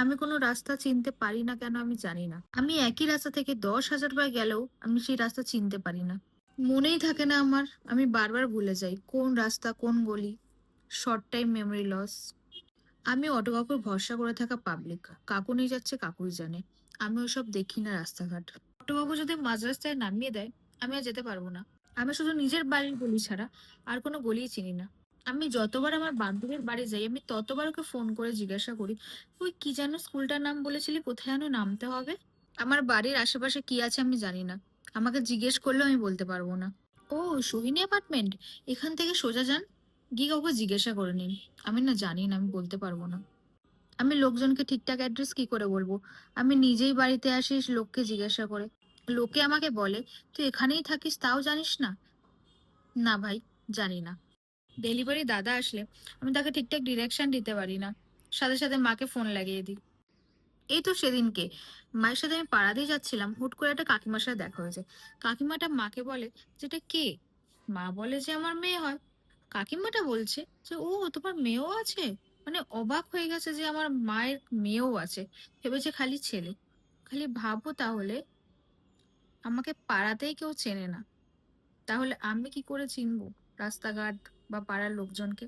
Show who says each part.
Speaker 1: আমি কোনো রাস্তা চিনতে পারি না কেন আমি জানি না। আমি একই রাস্তা থেকে দশ হাজার বার গেলেও আমি সেই রাস্তা চিনতে পারি না। মনেই থাকে না আমার, আমি বারবার ভুলে যাই, কোন রাস্তা, কোন গলি শর্ট টাইম মেমরি লস আমি অটো কাকুর ভরসা করে থাকা পাবলিক কাকু নিয়ে যাচ্ছে, কাকুই জানে। আমি ওসব দেখি না রাস্তাঘাট। অটো কাকু যদি মাঝ রাস্তায় নামিয়ে দেয়, আমি আর যেতে পারব না। আমি শুধু নিজের বাড়ির গলি ছাড়া আর কোনো গলিই চিনি না। আমি যতবার আমার বান্ধবীর বাড়ি যাই, আমি ততবার ওকে ফোন করে জিজ্ঞাসা করি ওই কি যেন স্কুলটার নাম বলেছিলি? কোথায় যেন নামতে হবে? আমার বাড়ির আশেপাশে কি আছে আমি জানি না। আমাকে জিজ্ঞেস করলেও আমি বলতে পারব না। ও, সোহিনী অ্যাপার্টমেন্ট? এখান থেকে সোজা যান, গিয়ে কাউকে জিজ্ঞাসা করে নিন। আমি না জানি না, আমি বলতে পারব না। আমি লোকজনকে ঠিকঠাক অ্যাড্রেস কি করে বলব? আমি নিজেই বাড়িতে আসি, লোককে জিজ্ঞাসা করে। লোকে আমাকে বলে, তুই এখানেই থাকিস, তাও জানিস না? না ভাই, জানি না। ডেলিভারি দাদা আসলে, আমি তাকে ঠিকঠাক ডিরেকশন দিতে পারি না। সাথে সাথে মাকে ফোন লাগিয়ে দিই। এই তো সেদিনকে। মায়ের সাথে আমি পাড়া দিয়ে যাচ্ছিলাম, হুট করে একটা কাকিমার সাথে দেখা হয়েছে। কাকিমাটা মাকে বলে যেটা কে? মা বলে যে, আমার মেয়ে হয়। কাকিমাটা বলছে যে, ও, তোমার মেয়েও আছে? মানে অবাক হয়ে গেছে যে, আমার মায়ের মেয়েও আছে। ভেবেছে খালি ছেলে। খালি ভাবো তাহলে, আমাকে পাড়াতেই কেউ চেনে না। তাহলে আমি কি করে চিনবো? রাস্তাঘাট বা পাড়ার লোকজনকে